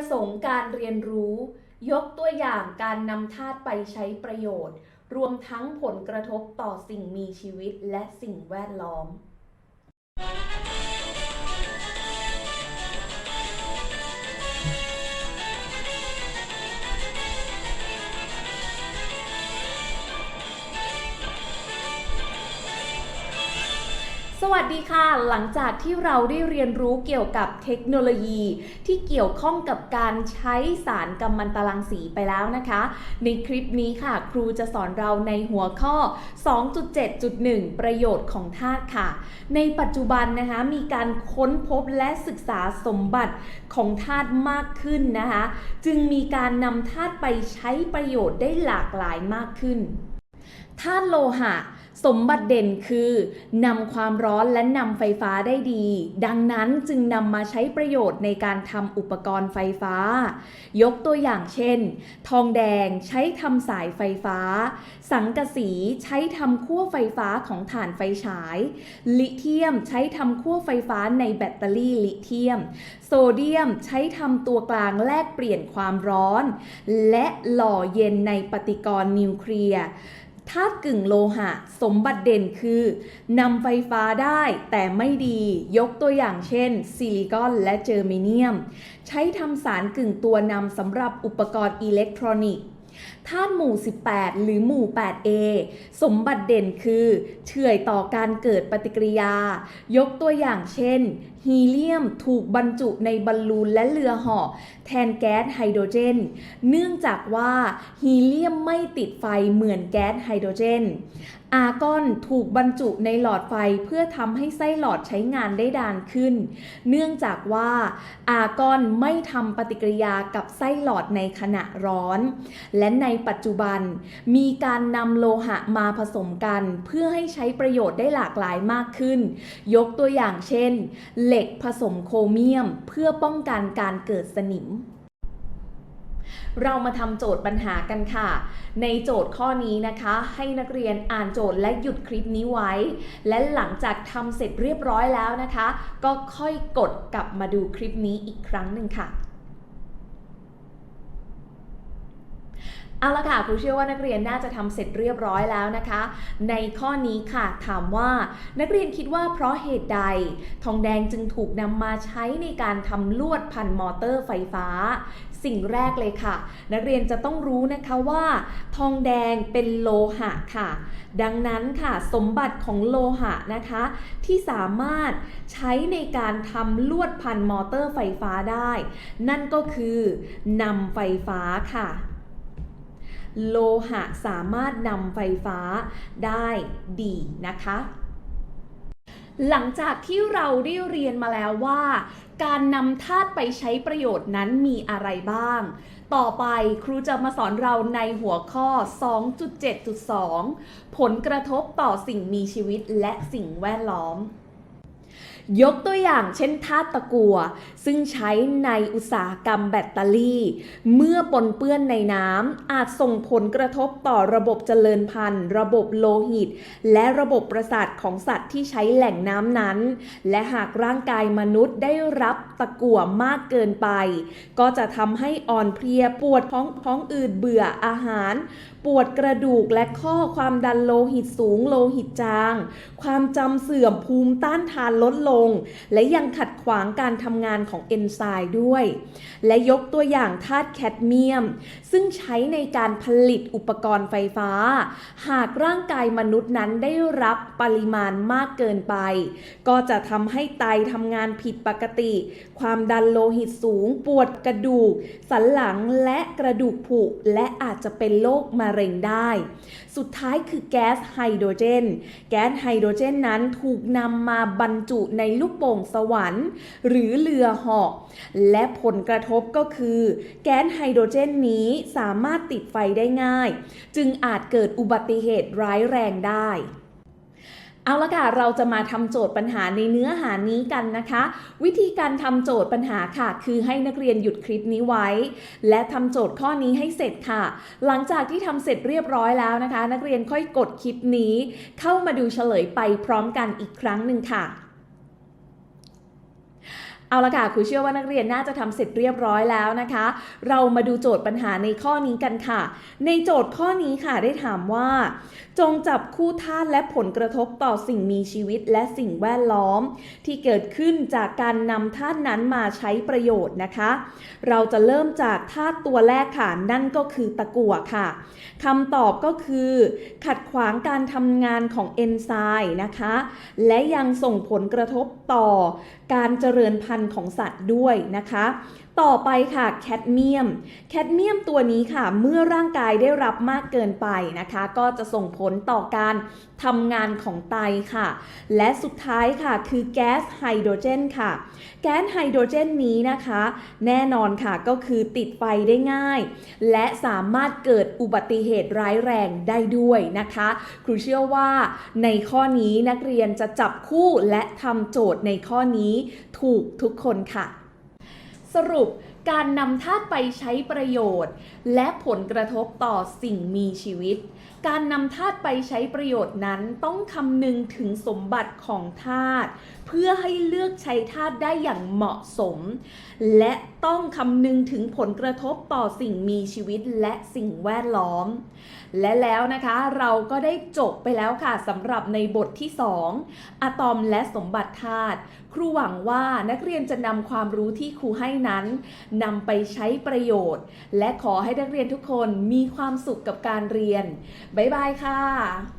ประสงค์การเรียนรู้ ยกตัวอย่างการนำธาตุไปใช้ประโยชน์ รวมทั้งผลกระทบต่อสิ่งมีชีวิตและสิ่งแวดล้อม วัสดีค่ะ หลังจากที่เราได้เรียนรู้เกี่ยวกับเทคโนโลยี ที่เกี่ยวข้องกับการใช้สารกัมมันตรังสีไปแล้วนะคะ ในคลิปนี้ค่ะ ครูจะสอนเราในหัวข้อ 2.7.1 ประโยชน์ของธาตุค่ะ ในปัจจุบันนะคะมีการค้นพบและศึกษาสมบัติของธาตุมากขึ้นนะคะ จึงมีการนำธาตุไปใช้ประโยชน์ได้หลากหลายมากขึ้นธาตุโลหะ สมบัติเด่นคือนำความร้อนและนำไฟฟ้าได้ดี ดังนั้นจึงนำมาใช้ประโยชน์ในการทำอุปกรณ์ไฟฟ้า ยกตัวอย่างเช่น ทองแดงใช้ทำสายไฟฟ้า สังกะสีใช้ทำขั้วไฟฟ้าของถ่านไฟฉาย ลิเธียมใช้ทำขั้วไฟฟ้าในแบตเตอรี่ลิเธียม โซเดียมใช้ทำตัวกลางแลกเปลี่ยนความร้อน และหล่อเย็นในปฏิกรณ์นิวเคลียร์ ธาตุกึ่งโลหะ สมบัติเด่นคือนำไฟฟ้าได้แต่ไม่ดียกตัวอย่างเช่น ซิลิคอนและเจอร์เมเนียม ใช้ทำสารกึ่งตัวนำสำหรับอุปกรณ์อิเล็กทรอนิกส์ ธาตุหมู่ 18 หรือหมู่ 8A สมบัติเด่นคือเฉื่อยต่อการเกิดปฏิกิริยา ยกตัวอย่างเช่น ฮีเลียมถูกบรรจุในบอลลูนและเรือเหาะแทนแก๊สไฮโดรเจน เนื่องจากว่าฮีเลียมไม่ติดไฟเหมือนแก๊สไฮโดรเจนอาร์กอนถูกบรรจุในหลอดไฟเพื่อทำให้ไส้หลอดใช้งานได้ดานขึ้น เนื่องจากว่าอาร์กอนไม่ทำปฏิกิริยากับไส้หลอดในขณะร้อน และในปัจจุบันมีการนำโลหะมาผสมกันเพื่อให้ใช้ประโยชน์ได้หลากหลายมากขึ้น ยกตัวอย่างเช่น เหล็กผสมโครเมียมเพื่อป้องกันการเกิดสนิม เรามาทำโจทย์ปัญหากันค่ะ ในโจทย์ข้อนี้นะคะ ให้นักเรียนอ่านโจทย์และหยุดคลิปนี้ไว้ และหลังจากทำเสร็จเรียบร้อยแล้วนะคะ ก็ค่อยกดกลับมาดูคลิปนี้อีกครั้งหนึ่งค่ะ เอาละค่ะครูเชื่อว่านักเรียนน่าจะทำเสร็จเรียบร้อยแล้วนะคะ ในข้อนี้ค่ะถามว่านักเรียนคิดว่าเพราะเหตุใด ทองแดงจึงถูกนำมาใช้ในการทำลวดพันมอเตอร์ไฟฟ้า สิ่งแรกเลยค่ะ นักเรียนจะต้องรู้นะคะว่า ทองแดงเป็นโลหะค่ะ ดังนั้นค่ะสมบัติของโลหะนะคะ ที่สามารถใช้ในการทำลวดพันมอเตอร์ไฟฟ้าได้ นั่นก็คือนำไฟฟ้าค่ะ โลหะสามารถนำไฟฟ้าได้ดีนะคะหลังจากที่เราได้เรียนมาแล้วว่า การนำธาตุไปใช้ประโยชน์นั้นมีอะไรบ้าง ต่อไปครูจะมาสอนเราในหัวข้อ 2.7.2 ผลกระทบต่อสิ่งมีชีวิตและสิ่งแวดล้อม ยกตัวอย่างเช่นธาตุตะกั่วซึ่งใช้ในอุตสาหกรรมแบตเตอรี่ เมื่อปนเปื้อนในน้ำอาจส่งผลกระทบต่อระบบเจริญพันธุ์ ระบบโลหิต และระบบประสาทของสัตว์ที่ใช้แหล่งน้ำนั้น และหากร่างกายมนุษย์ได้รับตะกั่วมากเกินไป ก็จะทำให้อ่อนเพลียปวดท้องท้องอืดเบื่ออาหารปวดกระดูกและข้อความดันโลหิตสูงโลหิตจาง ความจำเสื่อมภูมิต้านทานลดลง และยังขัดขวางการทำงานของเอนไซม์ด้วย และยกตัวอย่างธาตุแคดเมียม ซึ่งใช้ในการผลิตอุปกรณ์ไฟฟ้า หากร่างกายมนุษย์นั้นได้รับปริมาณมากเกินไป ก็จะทำให้ไตทำงานผิดปกติ ความดันโลหิตสูง ปวดกระดูก สันหลังและกระดูกผุและอาจจะเป็นโรคมะเร็งได้ สุดท้ายคือแก๊สไฮโดรเจน แก๊สไฮโดรเจนนั้นถูกนำมาบรรจุในลูกโป่งสวรรค์ หรือเรือเหาะและผลกระทบก็คือ แก๊สไฮโดรเจนนี้สามารถติดไฟได้ง่าย จึงอาจเกิดอุบัติเหตุร้ายแรงได้ เอาละค่ะ เราจะมาทำโจทย์ปัญหาในเนื้อหานี้กันนะคะ วิธีการทำโจทย์ปัญหาค่ะ คือให้นักเรียนหยุดคลิปนี้ไว้ และทำโจทย์ข้อนี้ให้เสร็จค่ะ หลังจากที่ทำเสร็จเรียบร้อยแล้วนะคะ นักเรียนค่อยกดคลิปนี้ เข้ามาดูเฉลยไปพร้อมกันอีกครั้งหนึ่งค่ะ เอาละค่ะครูเชื่อว่านักเรียนน่าจะทำเสร็จเรียบร้อยแล้วนะคะ เรามาดูโจทย์ปัญหาในข้อนี้กันค่ะ ในโจทย์ข้อนี้ค่ะได้ถามว่า จงจับคู่ธาตุและผลกระทบต่อสิ่งมีชีวิตและสิ่งแวดล้อม ที่เกิดขึ้นจากการนำธาตุนั้นมาใช้ประโยชน์นะคะ เราจะเริ่มจากธาตุตัวแรกค่ะนั่นก็คือตะกั่วค่ะคำตอบก็คือ ขัดขวางการทำงานของเอนไซม์นะคะ และยังส่งผลกระทบต่อการเจริญพันธุ์พันธุ์ของสัตว์ด้วยนะคะ ต่อไปค่ะแคดเมียม แคดเมียมตัวนี้ค่ะ เมื่อร่างกายได้รับมากเกินไปนะคะ ก็จะส่งผลต่อการทำงานของไตค่ะ และสุดท้ายค่ะคือแก๊สไฮโดรเจนค่ะ แก๊สไฮโดรเจนนี้นะคะ แน่นอนค่ะก็คือติดไฟได้ง่าย และสามารถเกิดอุบัติเหตุร้ายแรงได้ด้วยนะคะ ครูเชื่อว่าในข้อนี้นักเรียนจะจับคู่และทำโจทย์ในข้อนี้ถูกทุกคนค่ะ สรุป การนำธาตุไปใช้ประโยชน์ และผลกระทบต่อสิ่งมีชีวิต การนำธาตุไปใช้ประโยชน์นั้นต้องคำนึงถึงสมบัติของธาตุเพื่อให้เลือกใช้ธาตุได้อย่างเหมาะสม และต้องคำนึงถึงผลกระทบต่อสิ่งมีชีวิตและสิ่งแวดล้อม และแล้วนะคะเราก็ได้จบไปแล้วค่ะสำหรับในบทที่ 2 อะตอมและสมบัติธาตุครูหวังว่านักเรียนจะนำความรู้ที่ครูให้นั้นนำไปใช้ประโยชน์ และขอให้นักเรียนทุกคนมีความสุขกับการเรียน บ๊ายบายค่ะ